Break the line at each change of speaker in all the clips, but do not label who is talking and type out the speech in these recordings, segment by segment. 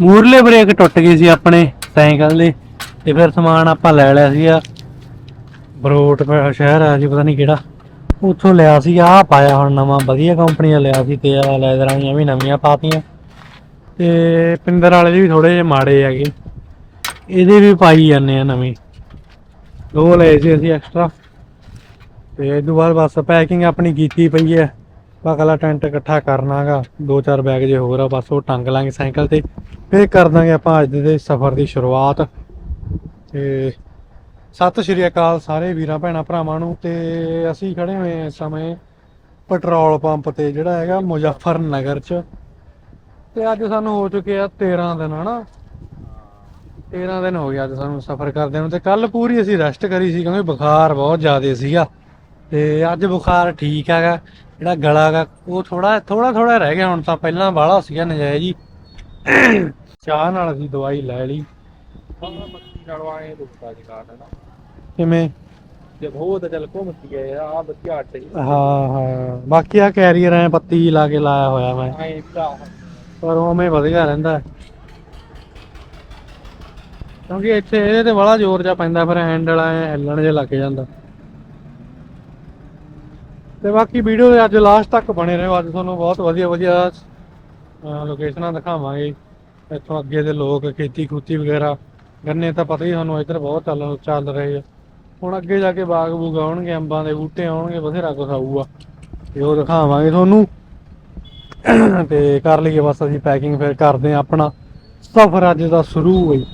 ਮੂਰਲੇ break ਟੁੱਟ ਗਏ ਸੀ ਆਪਣੇ ਸਾਈਕਲ ਦੇ ਤੇ ਫਿਰ ਸਮਾਨ ਆਪਾਂ ਲੈ ਲਿਆ ਸੀਗਾ। ਬਰੋਟ ਸ਼ਹਿਰ ਆ ਜੀ, ਪਤਾ ਨਹੀਂ ਕਿਹੜਾ। ਉੱਥੋਂ ਲਿਆ ਸੀ, ਆਹ ਪਾਇਆ ਹੁਣ ਨਵਾਂ, ਵਧੀਆ ਕੰਪਨੀ ਦਾ ਲਿਆ ਸੀ ਤੇ ਆ ਲੈਦਰ ਵਾਲੀਆਂ ਵੀ ਨਵੀਆਂ ਪਾਤੀਆਂ। ਤੇ ਪਿੰਦਰ ਵਾਲੇ ਵੀ ਥੋੜੇ ਜਿਹੇ ਮਾੜੇ ਹੈਗੇ। ਇਹਦੇ ਵੀ ਪਾਈ ਜਾਂਦੇ ਆ ਨਵੇਂ। ਦੋ ਲਏ ਸੀ ਅਸੀਂ ਐਕਸਟਰਾ ਤੇ ਇਹ ਤੋਂ ਬਾਅਦ ਬਸ ਪੈਕਿੰਗ ਆਪਣੀ ਕੀਤੀ ਪਈ ਹੈ। ਬਕਲਾ ਟੈਂਟ ਇਕੱਠਾ ਕਰਨਾਗਾ ਦੋ ਚਾਰ ਬੈਗ ਜੇ ਹੋਰ ਆ, ਬਸ ਉਹ ਟੰਗ ਲਾਂਗੇ ਸਾਈਕਲ ਤੇ। ਫਿਰ ਕਰ ਦਾਂਗੇ ਆਪਾਂ ਅੱਜ ਦੇ ਸਫ਼ਰ ਦੀ ਸ਼ੁਰੂਆਤ। ਤੇ ਸਤਿ ਸ਼੍ਰੀ ਅਕਾਲ ਸਾਰੇ ਵੀਰਾਂ, ਭੈਣਾਂ, ਭਰਾਵਾਂ ਨੂੰ। ਤੇ ਅਸੀਂ ਖੜੇ ਹੋਏ ਇਸ ਸਮੇਂ ਪੈਟਰੋਲ ਪੰਪ ਤੇ, ਜਿਹੜਾ ਹੈਗਾ ਮੁਜ਼ੱਫਰ ਨਗਰ ਚ। ਤੇ ਅੱਜ ਸਾਨੂੰ ਹੋ ਚੁੱਕੇ ਆ 13 ਦਿਨ, ਹਨਾ? 13 ਦਿਨ ਹੋ ਗਏ ਅੱਜ ਸਾਨੂੰ ਸਫ਼ਰ ਕਰਦੇ ਨੂੰ। ਤੇ ਕੱਲ ਪੂਰੀ ਅਸੀਂ ਰੈਸਟ ਕਰੀ ਸੀ, ਕਿਉਂਕਿ ਬੁਖਾਰ ਬਹੁਤ ਜ਼ਿਆਦਾ ਸੀਗਾ। ਤੇ ਅੱਜ ਬੁਖਾਰ ਠੀਕ ਹੈਗਾ, ਜਿਹੜਾ ਗਲਾ ਹੈਗਾ, ਉਹ ਥੋੜਾ ਥੋੜਾ ਥੋੜਾ ਰਹਿ ਗਿਆ। ਹੁਣ ਤਾਂ ਪਹਿਲਾਂ ਬਾਹਲਾ ਸੀਗਾ ਨਜਾਇਜ਼ ਜੀ ਚਾਹ ਨਾਲ ਅਸੀਂ ਦਵਾਈ ਲੈ ਲਈ।
ਮੱਕੀ ਨਾਲੋਂ ਆਏ ਦੁੱਖਦਾ ਜੀ ਕਾਟ ਹੈ ਨਾ
ਕਿਵੇਂ
ਜੇ ਬਹੁਤ ਚੱਲ ਘੁੰਮਦੀ ਹੈ ਆ ਵਧੀਆ ਅੱਟ ਜੀ
ਹਾਂ। ਹਾਂ ਬਾਕੀ ਆ ਕੈਰੀਅਰ ਐ ਪੱਤੀ ਲਾ ਕੇ ਲਾਇਆ ਹੋਇਆ ਮੈਂ।
ਆਏ ਭਰਾ।
ਪਰ ਉਵੇਂ ਵਧੀਆ ਰਹਿੰਦਾ। ਕਿਉਂਕਿ ਇੱਥੇ ਇਹਦੇ ਤੇ ਬੜਾ ਜ਼ੋਰ ਜਾ ਪੈਂਦਾ ਫਿਰ ਹੈਂਡਲ ਐ ਹਿੱਲਣ ਜੇ ਲੱਗ ਜਾਂਦਾ। ਤੇ ਬਾਕੀ ਵੀਡੀਓ ਦੇ ਅੱਜ ਲਾਸਟ ਤੱਕ ਬਣੇ ਰਹੋ। ਅੱਜ ਤੁਹਾਨੂੰ ਬਹੁਤ ਵਧੀਆ ਵਧੀਆ ਲੋਕੇਸ਼ਨਾਂ ਦਿਖਾਵਾਂਗੇ। ਇੱਥੋਂ ਅੱਗੇ ਦੇ ਲੋਕ ਖੇਤੀ ਖੂਤੀ ਵਗੈਰਾ, ਗੰਨੇ ਤਾਂ ਪਤਾ ਹੀ ਤੁਹਾਨੂੰ ਇੱਧਰ ਬਹੁਤ ਚੱਲ ਚੱਲ ਰਹੇ ਆ। ਹੁਣ ਅੱਗੇ ਜਾ ਕੇ ਬਾਗ ਬੂਗ ਆਉਣਗੇ, ਅੰਬਾਂ ਦੇ ਬੂਟੇ ਆਉਣਗੇ, ਬਥੇਰਾ ਕੁਛ ਆਊਗਾ। ਤੇ ਉਹ ਦਿਖਾਵਾਂਗੇ ਤੁਹਾਨੂੰ। ਤੇ ਕਰ ਲਈਏ ਬਸ ਅਸੀਂ ਪੈਕਿੰਗ ਫਿਰ ਕਰਦੇ ਆ ਆਪਣਾ ਸਫ਼ਰ ਅੱਜ ਦਾ ਸ਼ੁਰੂ ਹੋਈ।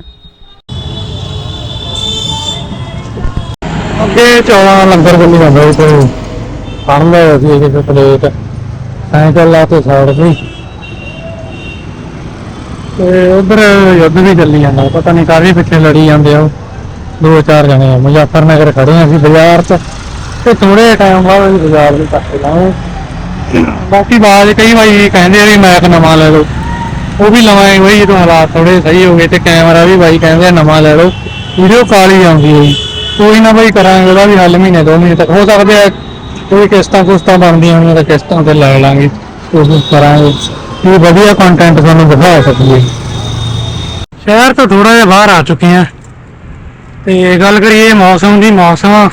ਅੱਗੇ ਚੌੜਾ ਲੰਗਰ ਬੰਨੀ ਜਾਂਦਾ ਸੀ ਤੇ ਫੜ ਲਿਆ ਸੀ ਇੱਕ ਪਲੇਟ ਸਾਈਕਲ ਲਾ ਤੇ ਸਾਈਡ ਤੇ। ਤੇ ਉਧਰ ਯੁੱਧ ਵੀ ਚੱਲੀ ਜਾਂਦਾ। ਪਤਾ ਨਹੀਂ ਕਾਹਦੇ ਪਿੱਛੇ ਲੜੀ ਜਾਂਦੇ ਆ ਉਹ। ਦੋ ਚਾਰ ਜਣੇ ਆ। ਮੁਜ਼ੱਫਰ ਖੜੇ ਆ ਅਸੀਂ ਬਾਜ਼ਾਰ 'ਚ। ਤੇ ਥੋੜੇ ਟਾਈਮ ਬਾਅਦ ਅਸੀਂ ਬਾਜ਼ਾਰ ਦੇ ਪਾਸੇ ਲਾਏ ਬਾਕੀ ਬਾਅਦ ਕਈ ਵਾਰੀ ਕਹਿੰਦੇ ਆ ਵੀ ਮੈਕ ਨਵਾਂ ਲੈ ਲਓ। ਉਹ ਵੀ ਲਵਾਂਗੇ ਬਈ, ਜਦੋਂ ਹਾਲਾਤ ਥੋੜੇ ਸਹੀ ਹੋ ਗਏ ਤੇ ਕੈਮਰਾ ਵੀ ਬਾਈ ਕਹਿੰਦੇ ਆ ਨਵਾਂ ਲੈ ਲਓ। ਵੀਡੀਓ ਕਾਲੀ ਆਉਂਦੀ ਹੈ ਜੀ। ਕੋਈ ਨਾ ਬਾਈ ਕਰਾਂਗੇ, ਉਹਦਾ ਵੀ ਹੱਲ ਮਹੀਨੇ ਦੋ ਮਹੀਨੇ ਤੱਕ ਹੋ ਸਕਦੇ ਆ। ਕੋਈ ਕਿਸ਼ਤਾਂ ਕੁਸ਼ਤਾਂ ਬਣਦੀਆਂ ਹੋਣੀਆਂ ਤਾਂ ਕਿਸ਼ਤਾਂ ਤੇ ਲੈ ਲਾਂਗੇ। ਕੋਸ਼ਿਸ਼ ਕਰਾਂਗੇ। ਕਿ ਵਧੀਆ ਕੰਟੈਂਟ ਤੁਹਾਨੂੰ ਦਿਖਾ ਸਕੀਏ। ਸ਼ਹਿਰ ਤੋਂ ਥੋੜਾ ਜਿਹਾ ਬਾਹਰ ਆ ਚੁੱਕੇ ਆ ਤੇ ਗੱਲ ਕਰੀਏ ਮੌਸਮ ਦੀ, ਮੌਸਮ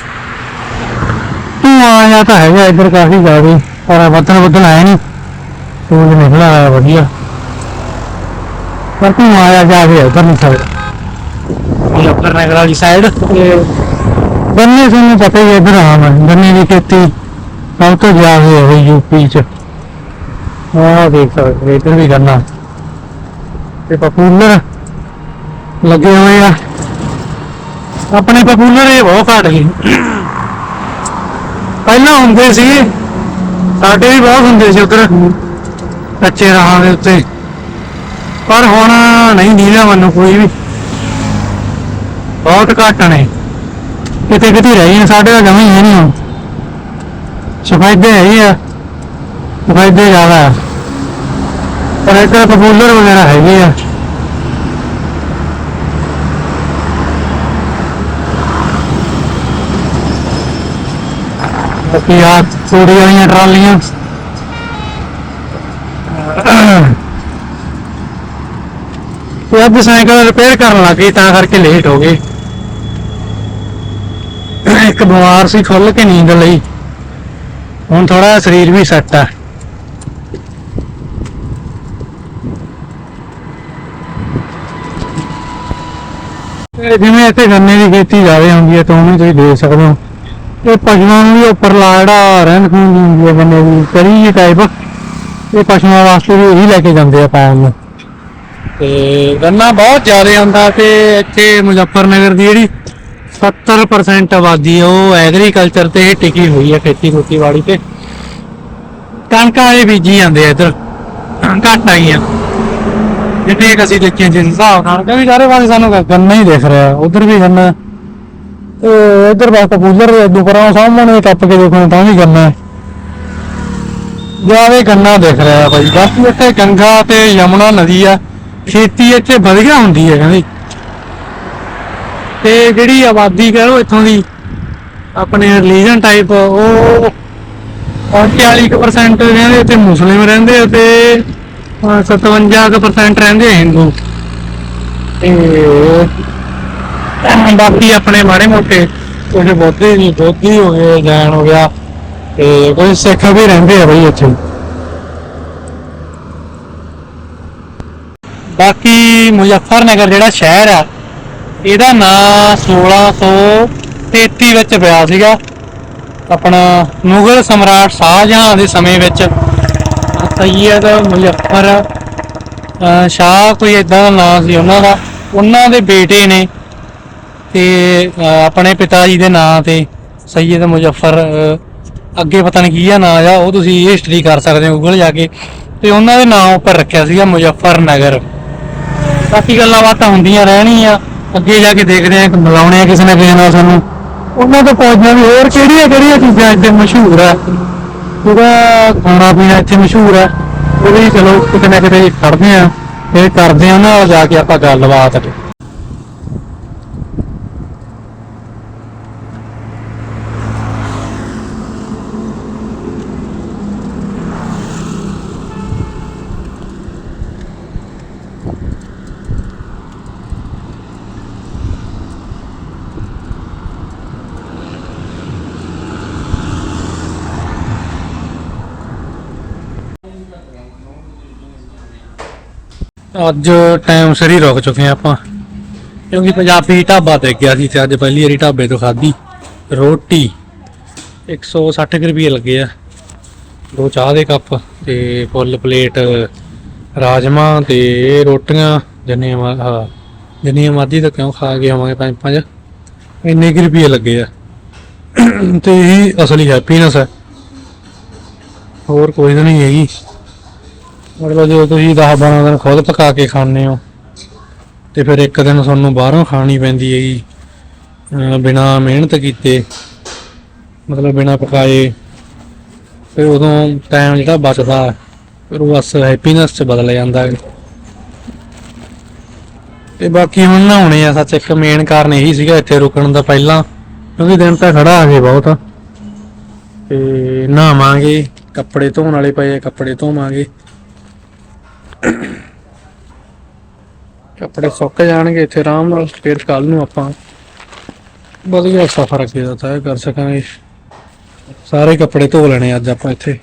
ਧੂਆਂ ਜਾਂ ਤਾਂ ਹੈਗਾ ਇੱਧਰ ਕਾਫੀ ਜ਼ਿਆਦਾ, ਪਰ ਬੱਦਲ ਬੱਦਲ ਆਇਆ ਨਹੀਂ। ਸੂਰਜ ਨਿਕਲਿਆ ਹੋਇਆ ਵਧੀਆ। ਪਰ ਧੂਆਂ ਆਇਆ ਜਾ ਕੇ ਉੱਧਰ ਨਹੀਂ ਸਕਦਾ ਇਹ ਉੱਪਰ ਨਗਰ ਵਾਲੀ ਸਾਈਡ ਤੇ ਗੰਨੇ ਤੁਹਾਨੂੰ ਪਤਾ ਹੀ ਹੈ ਇੱਧਰ ਆਮ ਹੈ ਗੰਨੇ ਦੀ ਖੇਤੀ ਸਭ ਤੋਂ ਜ਼ਿਆਦਾ ਹੈ ਯੂਪੀ ਦੇਖ ਸਕਦੇ ਹੋ, ਵੀ ਗੰਨਾ। ਤੇ ਪਪੂਲਰ ਲੱਗੇ ਹੋਏ ਆ। ਆਪਣੇ ਪਪੂਲਰ ਇਹ ਬਹੁਤ ਘਟ ਗਏ ਪਹਿਲਾਂ ਹੁੰਦੇ ਸੀ ਸਾਡੇ ਵੀ ਬਹੁਤ ਹੁੰਦੇ ਸੀ ਉਧਰ ਕੱਚੇ ਰਾਹਾਂ ਦੇ ਉੱਤੇ। ਪਰ ਹੁਣ ਨਹੀਂ ਨੀਲਾ ਮੈਨੂੰ ਕੋਈ ਵੀ। ਬਹੁਤ ਘੱਟ ਨੇ। ਕਿਤੇ ਕਿਤੇ ਰਹਿ ਸਾਡੇ ਦਾ ਜਮਾਂ ਹੀ ਨਹੀਂ ਹੁਣ। ਸਫੈਦੇ ਹੈ ਹੀ ਆ। ਸਫੈਦੇ ਜ਼ਿਆਦਾ ਆ ਪਰ ਇੱਧਰ ਪਪੂਲਰ ਵਗੈਰਾ ਹੈਗੇ ਆ ਬਾਕੀ ਆ ਤੂੜੀ ਵਾਲੀਆਂ ਟਰਾਲੀਆਂ ਤੇ ਅੱਜ ਸਾਈਕਲ ਰਿਪੇਅਰ ਕਰਨ ਲੱਗੇ ਤਾਂ ਕਰਕੇ ਲੇਟ ਹੋ ਗਏ ਇੱਕ ਬਿਮਾਰ ਸੀ ਖੁੱਲ ਕੇ ਨੀਂਦ ਲਈ ਹੁਣ ਥੋੜਾ ਸਰੀਰ ਵੀ ਸੈੱਟ ਆ ਤੇ ਜਿਵੇਂ ਇੱਥੇ ਗੰਨੇ ਦੀ ਖੇਤੀ ਜ਼ਿਆਦਾ ਹੁੰਦੀ ਹੈ, ਤਾਂ ਉਵੇਂ ਤੁਸੀਂ ਦੇਖ ਸਕਦੇ ਹੋ। ਇਹ ਪਸ਼ੂਆਂ ਨੂੰ ਵੀ ਉੱਪਰਲਾ ਜਿਹੜਾ ਰਹਿਣ ਖੂਨ ਦੀ ਹੁੰਦੀ ਹੈ ਗੰਨੇ ਦੀ, ਕਰੀ ਜੀ ਟਾਈਪ ਇਹ ਪਸ਼ੂਆਂ ਵਾਸਤੇ ਵੀ ਇਹੀ ਲੈ ਕੇ ਜਾਂਦੇ ਆ ਪਾਉਣ ਨੂੰ। ਤੇ ਗੰਨਾ ਬਹੁਤ ਜ਼ਿਆਦਾ ਆਉਂਦਾ ਤੇ ਇੱਥੇ ਮੁਜ਼ੱਫਰਨਗਰ ਦੀ ਜਿਹੜੀ 70% ਆਬਾਦੀ ਹੈ ਉਹ ਐਗਰੀਕਲਚਰ ਤੇ ਹੀ ਟਿਕੀ ਹੋਈ ਹੈ ਖੇਤੀ ਖੇਤੀਬਾੜੀ ਤੇ। ਕਣਕਾਂ ਵਾਲੇ ਬੀਜੀ ਜਾਂਦੇ ਆ ਇੱਧਰ। ਘੱਟ ਆਈਆਂ। ਜਿੱਥੇ ਕਿ ਅਸੀਂ ਦੇਖੀਆਂ ਜਿਸ ਹਿਸਾਬ ਨਾਲ, ਕਿਉਂਕਿ ਸਾਰੇ ਪਾਸੇ ਸਾਨੂੰ ਗੰਨਾ ਹੀ ਦਿਖ ਰਿਹਾ। ਉਧਰ ਵੀ ਗੰਨਾ। ਤੇ ਇਧਰ ਬਸ ਪਪੂਲਰ ਦੁਪਰਾਂ ਸਾਹਮਣੇ ਟੱਪ ਕੇ ਦੇਖੋ, ਤਾਂ ਵੀ ਗੰਨਾ ਜ਼ਿਆਦਾ ਗੰਨਾ ਦਿਖ ਰਿਹਾ ਭਾਈ। ਬਾਕੀ ਇੱਥੇ ਗੰਗਾ ਤੇ ਯਮੁਨਾ ਨਦੀ ਆ। ਖੇਤੀ ਇੱਥੇ ਵਧੀਆ ਹੁੰਦੀ ਹੈ ਕਹਿੰਦੇ। ਤੇ ਜਿਹੜੀ ਆਬਾਦੀ ਕਹ ਲੋ ਇੱਥੋਂ ਦੀ, ਆਪਣੇ ਰਿਲੀਜਨ ਟਾਈਪ ਉਹ 40% ਕਹਿੰਦੇ ਇੱਥੇ ਮੁਸਲਿਮ ਰਹਿੰਦੇ ਤੇ 57% ਰਹਿੰਦੇ ਆ ਹਿੰਦੂ ਤੇ ਬਾਕੀ ਆਪਣੇ ਮਾੜੇ ਮੋਟੇ ਕੁਝ ਬੋਧੀ ਬੋਧੀ ਹੋ ਗਏ ਜੈਨ ਹੋ ਗਿਆ ਤੇ ਕੁਝ ਸਿੱਖ ਵੀ ਰਹਿੰਦੇ ਆ ਬਈ ਇੱਥੇ। ਬਾਕੀ ਮੁਜ਼ੱਫਰਨਗਰ ਜਿਹੜਾ ਸ਼ਹਿਰ ਆ ਇਹਦਾ ਨਾਂ 1633 ਵਿੱਚ ਪਿਆ ਸੀਗਾ। ਆਪਣਾ ਮੁਗਲ ਸਮਰਾਟ ਸ਼ਾਹਜਹਾਨ ਦੇ ਸਮੇਂ ਵਿੱਚ ਸੈਯਦ ਮੁਜ਼ੱਫਰ ਸ਼ਾਹ ਕੋਈ ਇਦਾਂ ਦਾ ਨਾਂ ਸੀ ਉਹਨਾਂ ਦਾ। ਉਹਨਾਂ ਦੇ ਬੇਟੇ ਨੇ ਤੇ ਆਪਣੇ ਪਿਤਾ ਜੀ ਦੇ ਨਾਂ ਤੇ ਸੈਯਦ ਮੁਜ਼ੱਫਰ ਅੱਗੇ ਪਤਾ ਨਹੀਂ ਕੀ ਆ ਨਾਂ ਆ, ਉਹ ਤੁਸੀਂ ਹਿਸਟਰੀ ਕਰ ਸਕਦੇ ਹੋ ਗੂਗਲ ਜਾ ਕੇ। ਤੇ ਉਹਨਾਂ ਦੇ ਨਾਂ ਉੱਪਰ ਰੱਖਿਆ ਸੀਗਾ ਮੁਜ਼ੱਫਰ ਨਗਰ ਬਾਕੀ ਗੱਲਾਂ ਬਾਤਾਂ ਹੁੰਦੀਆਂ ਰਹਿਣੀਆਂ, ਅੱਗੇ ਜਾ ਕੇ ਦੇਖਦੇ ਆਂ ਕਿ ਮਿਲਾਉਣੇ ਆ ਕਿਸੇ ਨਾ ਕਿਸੇ ਨਾਲ ਸਾਨੂੰ। ਉਹਨਾਂ ਤੋਂ ਪੁੱਛਦੇ ਵੀ ਹੋਰ ਕਿਹੜੀਆਂ ਕਿਹੜੀਆਂ ਚੀਜ਼ਾਂ ਇੱਥੇ ਮਸ਼ਹੂਰ ਆ? ਉਹਦਾ ਖਾਣਾ ਪੀਣਾ ਇੱਥੇ ਮਸ਼ਹੂਰ ਹੈ। ਉਹ ਵੀ ਚਲੋ ਕਿਤੇ ਨਾ ਕਿਤੇ ਖੜਦੇ ਆ ਫਿਰ ਕਰਦੇ ਆ ਉਹਨਾਂ ਨਾਲ ਜਾ ਕੇ ਆਪਾਂ ਗੱਲਬਾਤ ਅੱਜ ਟਾਈਮ ਸਿਰ ਹੀ ਰੁਕ ਚੁੱਕੇ ਆ ਆਪਾਂ। ਕਿਉਂਕਿ ਪੰਜਾਬੀ ਢਾਬਾ ਤੇ ਗਿਆ ਸੀ ਤੇ ਅੱਜ ਪਹਿਲੀ ਵਾਰੀ ਢਾਬੇ ਤੋਂ ਖਾਧੀ। ਰੋਟੀ 160 ਰੁਪਏ ਲੱਗੇ ਆ। ਦੋ ਚਾਹ ਦੇ ਕੱਪ ਤੇ ਫੁੱਲ ਪਲੇਟ ਰਾਜਮਾ ਤੇ ਰੋਟੀਆਂ ਜਿੰਨੀਆਂ ਮਾ- ਆਹ, ਜਿੰਨੀਆਂ ਮਰਜ਼ੀ ਤਾਂ ਕਿਉਂ ਖਾ ਕੇ ਆਵਾਂਗੇ ਪੰਜ ਪੰਜ। ਇੰਨੇ ਕੁ ਰੁਪਏ ਲੱਗੇ ਆ। ਤੇ ਇਹੀ ਅਸਲੀ ਹੈਪੀਨੈਸ ਹੈ ਹੋਰ ਕੋਈ ਤਾਂ ਨਹੀਂ ਹੈਗੀ। ਮਤਲਬ ਜੇ ਤੁਸੀਂ 10 12 ਦਿਨ ਖੁਦ ਪਕਾ ਕੇ ਖਾਣੇ ਹੋ, ਤੇ ਫਿਰ ਇੱਕ ਦਿਨ ਤੁਹਾਨੂੰ ਬਾਹਰੋਂ ਖਾਣੀ ਪੈਂਦੀ ਹੈਗੀ, ਅਹ ਬਿਨਾਂ ਮਿਹਨਤ ਕੀਤੇ, ਮਤਲਬ ਬਿਨਾਂ ਪਕਾਏ, ਫਿਰ ਉਦੋਂ ਟਾਈਮ ਜਿਹੜਾ ਬਚਦਾ, ਫਿਰ ਉਹ ਬਸ ਹੈਪੀਨੈਸ ਚ ਬਦਲ ਜਾਂਦਾ ਹੈ। ਤੇ ਬਾਕੀ ਹੁਣ ਨਹਾਉਣੇ ਆ, ਸੱਚ ਇੱਕ ਮੇਨ ਕਾਰਨ ਇਹੀ ਸੀਗਾ ਇੱਥੇ ਰੁਕਣ ਦਾ ਪਹਿਲਾਂ, ਕਿਉਂਕਿ ਦਿਨ ਤਾਂ ਖੜਾ ਆ ਗਏ ਬਹੁਤ। ਤੇ ਨਹਾਵਾਂਗੇ, ਕੱਪੜੇ ਧੋਣ ਵਾਲੇ ਪਏ ਕੱਪੜੇ ਧੋਵਾਂਗੇ। ਕੱਪੜੇ ਸੁੱਕ ਜਾਣਗੇ ਇੱਥੇ ਆਰਾਮ ਨਾਲ ਫਿਰ ਕੱਲ ਨੂੰ ਆਪਾਂ ਵਧੀਆ ਸਫ਼ਰ ਅੱਗੇ ਦਾ ਤੈਅ ਕਰ ਸਕਾਂਗੇ। ਸਾਰੇ ਕੱਪੜੇ ਧੋ ਲੈਣੇ ਅੱਜ ਆਪਾਂ ਇੱਥੇ।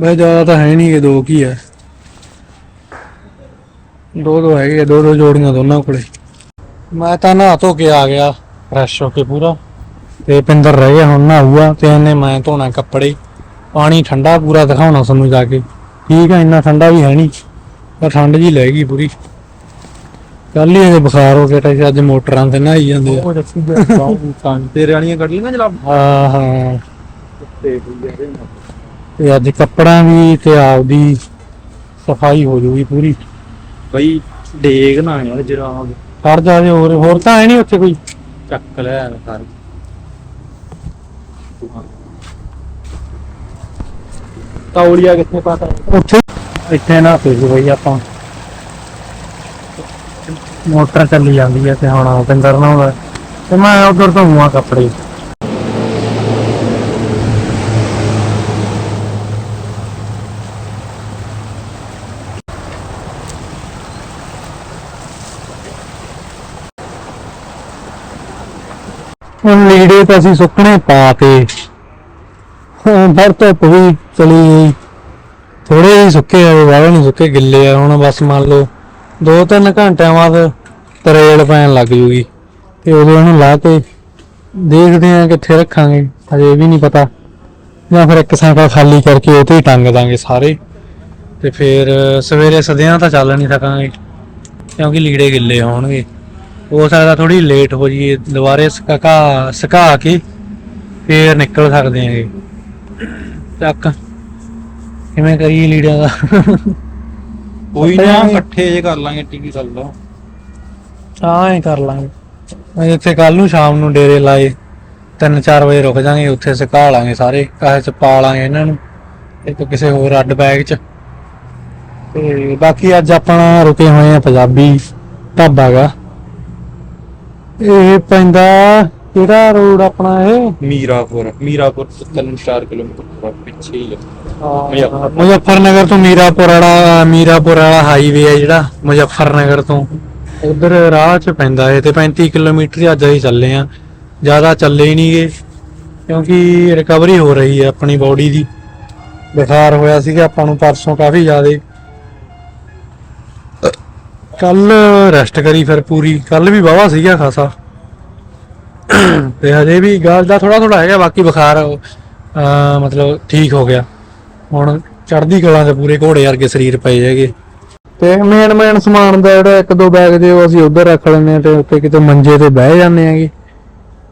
ਬਈ ਜ਼ਿਆਦਾ ਤਾਂ ਹੈ ਨਹੀਂ ਕਿ ਦੋ ਕੀ ਹੈ। ਦੋ ਦੋ ਹੈਗੇ ਆ, ਦੋ ਦੋ ਜੋੜੀਆਂ ਦੋਨਾਂ ਕੋਲੇ। ਮੈਂ ਤਾਂ ਨਹਾ ਧੋ ਕੇ ਆ ਗਿਆ ਫਰੈਸ਼ ਹੋ ਕੇ ਪੂਰਾ। ਤੇ ਪਿੰਦਰ ਰਹਿ ਗਿਆ ਹੁਣ ਨਹਾਊਗਾ ਤੇ ਇਹਨੇ ਮੈਂ ਧੋਣਾ ਕੱਪੜੇ। ਪਾਣੀ ਠੰਡਾ ਪੂਰਾ ਦਿਖਾਉਣਾ ਸਾਨੂੰ ਜਾ ਕੇ। ਠੀਕ ਆ ਇੰਨਾ ਠੰਡਾ ਵੀ ਹੈ ਨਹੀਂ ਪਰ ਠੰਡ ਜੀ ਲੈ ਗਈ ਪੂਰੀ। ਕੱਲ ਹੀ ਇਹਦੇ ਬੁਖਾਰ ਹੋ ਗਿਆ ਤੇ ਅੱਜ ਮੋਟਰਾਂ ਤੇ ਨਹਾਈ ਜਾਂਦੇ ਆ।
ਉਹ ਜੱਸੀ ਤੇਰੇ ਵਾਲੀਆਂ ਕੱਢ ਲਈਆਂ ਜਨਾਬ?
ਹਾਂ ਹਾਂ।
ਤੇ ਹੋਈ ਜਾਂਦੇ
ਤੇ ਅੱਜ ਕੱਪੜਾਂ ਵੀ ਤੇ ਆਪਦੀ ਸਫ਼ਾਈ ਹੋ ਜੂਗੀ ਪੂਰੀ।
ਬਈ ਡੇਗ ਨਾ ਯਾਰ ਜਨਾਬ।
ਫੜ ਜਾ ਜੇ ਹੋਰ ਹੋਰ ਤਾਂ ਹੈ ਨਹੀਂ ਉੱਥੇ ਕੋਈ।
ਚੱਕ ਲੈ ਕਰ ਤੌਲੀਆ ਕਿੱਥੇ ਪਾਤਾ
ਉੱਥੇ। ਇੱਥੇ ਨਾ ਪਈ ਬਈ ਆਪਾਂ। ਮੋਟਰ ਚੱਲੀ ਜਾਂਦੀ ਹੈ ਤੇ ਹੁਣ ਪਿੰਦਰ ਨਾ ਤੇ ਮੈਂ ਉਧਰ ਤੋਂ ਹੁਆ ਕੱਪੜੇ। ਹੁਣ ਲੀੜੇ ਤਾਂ ਅਸੀਂ ਸੁੱਕਣੇ ਪਾਤੇ ਹੁਣ ਫਿਰ ਧੁੱਪ ਵੀ ਚਲੀ ਗਈ। ਥੋੜੇ ਜਿਹੇ ਸੁੱਕੇ ਆ ਵਾਲੇ ਨਹੀਂ ਸੁੱਕੇ ਗਿੱਲੇ ਆ। ਹੁਣ ਬਸ ਮੰਨ ਲਓ 2-3 ਘੰਟਿਆਂ ਬਾਅਦ ਤਰੇਲ ਪੈਣ ਲੱਗ ਜੂਗੀ। ਤੇ ਉਦੋਂ ਇਹਨੂੰ ਲਾ ਕੇ ਦੇਖਦੇ ਆ ਕਿੱਥੇ ਰੱਖਾਂਗੇ। ਹਜੇ ਵੀ ਨਹੀਂ ਪਤਾ। ਜਾਂ ਫਿਰ ਇੱਕ ਸਾਈਕਾ ਖਾਲੀ ਕਰਕੇ ਉਹ ਤੇ ਟੰਗ ਦਾਂਗੇ ਸਾਰੇ। ਤੇ ਫਿਰ ਸਵੇਰੇ ਸਦਿਆਂ ਤਾਂ ਚੱਲ ਨਹੀਂ ਸਕਾਂਗੇ, ਕਿਉਂਕਿ ਲੀੜੇ ਗਿੱਲੇ ਹੋਣਗੇ। ਹੋ ਸਕਦਾ ਥੋੜੀ ਲੇਟ ਹੋ ਜਾਈਏ, ਦੁਬਾਰੇ ਸੁਕਾ, ਸਕਾ ਕੇ ਫੇਰ ਨਿਕਲ ਸਕਦੇ ਆਂਗੇ ਚੱਕ। ਕਿਵੇਂ ਕਰੀਏ ਲੀੜਿਆਂ ਦਾ?
ਕੋਈ ਨਾ। ਇਕੱਠੇ ਜੇ ਕਰ ਲਾਂਗੇ ਟੀਵੀ ਕਰ ਲਾ
ਹਾਂ ਐ ਕਰ ਲਾਂਗੇ। ਮੈਂ ਇੱਥੇ ਕੱਲ ਨੂੰ ਸ਼ਾਮ ਨੂੰ ਡੇਰੇ ਲਾਏ। 3-4 ਵਜੇ ਰੁਕ ਜਾਾਂਗੇ ਉੱਥੇ ਸੁਕਾ ਲਾਂਗੇ ਸਾਰੇ। ਕਾਹੇ ਚ ਪਾ ਲਾਂਗੇ ਇਹਨਾਂ ਨੂੰ ਇੱਕ ਕਿਸੇ ਹੋਰ ਅੱਡ ਬੈਗ ਚ। ਤੇ ਬਾਕੀ ਅੱਜ ਆਪਣਾ ਰੁਕੇ ਹੋਏ ਆ ਪੰਜਾਬੀ ਢਾਬਾ ਗਾ। ਇਹ ਪੈਂਦਾ ਕਿਹੜਾ ਰੋਡ ਆਪਣਾ ਇਹ?
ਮੀਰਾਪੁਰ ਮੀਰਾਪੁਰ ਤੋਂ 3-4 ਕਿਲੋਮੀਟਰ ਪਿੱਛੇ ਹੀ ਹੈ ਮੁਜ਼ੱਫਰ।
ਮੁਜ਼ੱਫਰਨਗਰ ਤੋਂ ਮੀਰਾਪੁਰ ਵਾਲਾ ਮੀਰਾਪੁਰ ਵਾਲਾ ਹਾਈਵੇ ਹੈ ਜਿਹੜਾ ਮੁਜ਼ੱਫਰਨਗਰ ਤੋਂ। ਉਧਰ ਰਾਹ 'ਚ ਪੈਂਦਾ ਏ ਤੇ 35 ਕਿਲੋਮੀਟਰ ਅੱਜ ਅਸੀਂ ਚੱਲੇ ਆ ਜ਼ਿਆਦਾ ਚੱਲੇ ਹੀ ਨਹੀਂਗੇ ਕਿਉਂਕਿ ਰਿਕਵਰੀ ਹੋ ਰਹੀ ਹੈ ਆਪਣੀ ਬਾਡੀ ਦੀ। ਬੁਖਾਰ ਹੋਇਆ ਸੀਗਾ ਆਪਾਂ ਨੂੰ ਪਰਸੋਂ ਕਾਫੀ ਜ਼ਿਆਦੇ। ਕੱਲ ਰੈਸਟ ਕਰੀ ਫਿਰ ਪੂਰੀ ਕੱਲ ਵੀ ਵਾਹਵਾ ਸੀਗਾ ਖਾਸਾ। ਤੇ ਹਜੇ ਵੀ ਗੱਲ ਦਾ ਥੋੜਾ ਥੋੜਾ ਹੈਗਾ ਬਾਕੀ ਬੁਖਾਰ ਅਹ, ਮਤਲਬ ਠੀਕ ਹੋ ਗਿਆ। ਹੁਣ ਚੜ੍ਹਦੀ ਕਲਾਂ ਦੇ ਪੂਰੇ ਘੋੜੇ ਵਰਗੇ ਸਰੀਰ ਪਏ ਹੈਗੇ। ਤੇ ਮੇਨ ਮੇਨ ਸਮਾਨ ਦਾ ਜਿਹੜਾ ਇੱਕ ਦੋ ਬੈਗ ਜੇ ਉਹ ਅਸੀਂ ਉਧਰ ਰੱਖ ਲੈਂਦੇ ਆ ਤੇ ਉੱਤੇ ਕਿਤੇ ਮੰਜੇ ਤੇ ਬਹਿ ਜਾਂਦੇ ਆਗੇ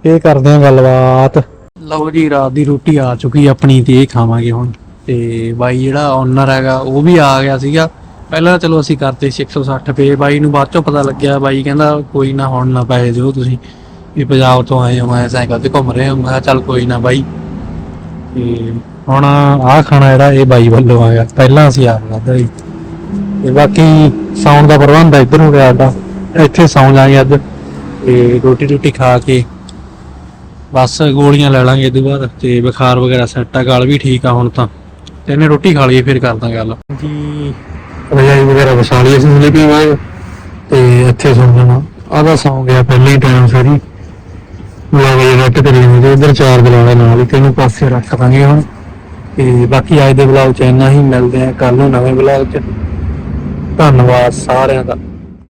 ਇਹ ਕਰਦੇ ਆ ਗੱਲਬਾਤ। ਲਓ ਜੀ ਰਾਤ ਦੀ ਰੋਟੀ ਆ ਚੁੱਕੀ ਆਪਣੀ ਤੇ ਇਹ ਖਾਵਾਂਗੇ ਹੁਣ। ਤੇ ਬਾਈ ਜਿਹੜਾ ਓਨਰ ਹੈਗਾ ਉਹ ਵੀ ਆ ਗਿਆ ਸੀਗਾ। ਪਹਿਲਾਂ ਚਲੋ ਅਸੀਂ ਕਰਦੇ ਸੀ 160 ਰੁਪਏ। ਬਾਈ ਨੂੰ ਬਾਅਦ ਚੋਂ ਪਤਾ ਲੱਗਿਆ ਬਾਈ ਕਹਿੰਦਾ ਕੋਈ ਨਾ ਹੁਣ ਨਾ ਪੈਸੇ ਦਿਓ ਤੁਸੀਂ। ਵੀ ਪੰਜਾਬ ਤੋਂ ਆਏ ਹੋ ਮੈਂ ਸਾਈਕਲ ਤੇ ਘੁੰਮ ਰਿਹਾ ਹਾਂ ਮੈਂ ਚੱਲ ਕੋਈ ਨਾ ਬਾਈ। ਤੇ ਹੁਣ ਆਹ ਖਾਣਾ ਜਿਹੜਾ ਇਹ ਬਾਈ ਵੱਲੋਂ ਆ ਗਿਆ ਪਹਿਲਾਂ ਅਸੀਂ ਆਪ ਖਾਧਾ ਸੀ ਤੇ ਬਾਕੀ ਸੌਣ ਦਾ ਪ੍ਰਬੰਧ ਆ ਇੱਧਰ ਹੋ ਗਿਆ ਸਾਡਾ ਇੱਥੇ ਸੌਂ ਜਾਾਂਗੇ ਅੱਜ ਤੇ ਰੋਟੀ ਰੋਟੀ ਖਾ ਕੇ ਬਸ ਗੋਲੀਆਂ ਲੈ ਲਾਂਗੇ ਇਹਦੇ ਬਾਅਦ ਤੇ ਬੁਖਾਰ ਵਗੈਰਾ ਸੈੱਟ ਆ ਗਲ ਵੀ ਠੀਕ ਆ ਹੁਣ ਤਾਂ। ਤੇ ਇਹਨੇ ਰੋਟੀ ਖਾ ਲਈ ਫਿਰ ਕਰਦਾ ਗੱਲ। ਜੀ ਰਜਾਈ ਵਗੈਰਾ ਵਸਾ ਲਈ ਅਸੀਂ ਸਲੀਪਿੰਗ ਬਾਅਦ ਤੇ ਇੱਥੇ ਸੌਂ ਜਾਣਾ ਆਦਾ ਸੌਂ ਗਿਆ ਪਹਿਲੇ ਹੀ ਟਾਈਮ ਸਾਰੀ। ਲਾਵੇ ਰੱਟ ਕਰੀ ਤੇ ਉਧਰ ਚਾਰ ਦਿਲਾਲੇ ਨਾਲ ਹੀ ਤੈਨੂੰ ਪਾਸੇ ਰੱਖ ਦਾਂਗੇ ਹੁਣ। ਤੇ ਬਾਕੀ ਅੱਜ ਦੇ ਵਲੌਗ ਚ ਇੰਨਾ ਹੀ ਮਿਲਦੇ ਆ ਕੱਲ ਨੂੰ ਨਵੇਂ ਵਲੌਗ ਚ। ਧੰਨਵਾਦ ਸਾਰਿਆਂ ਦਾ।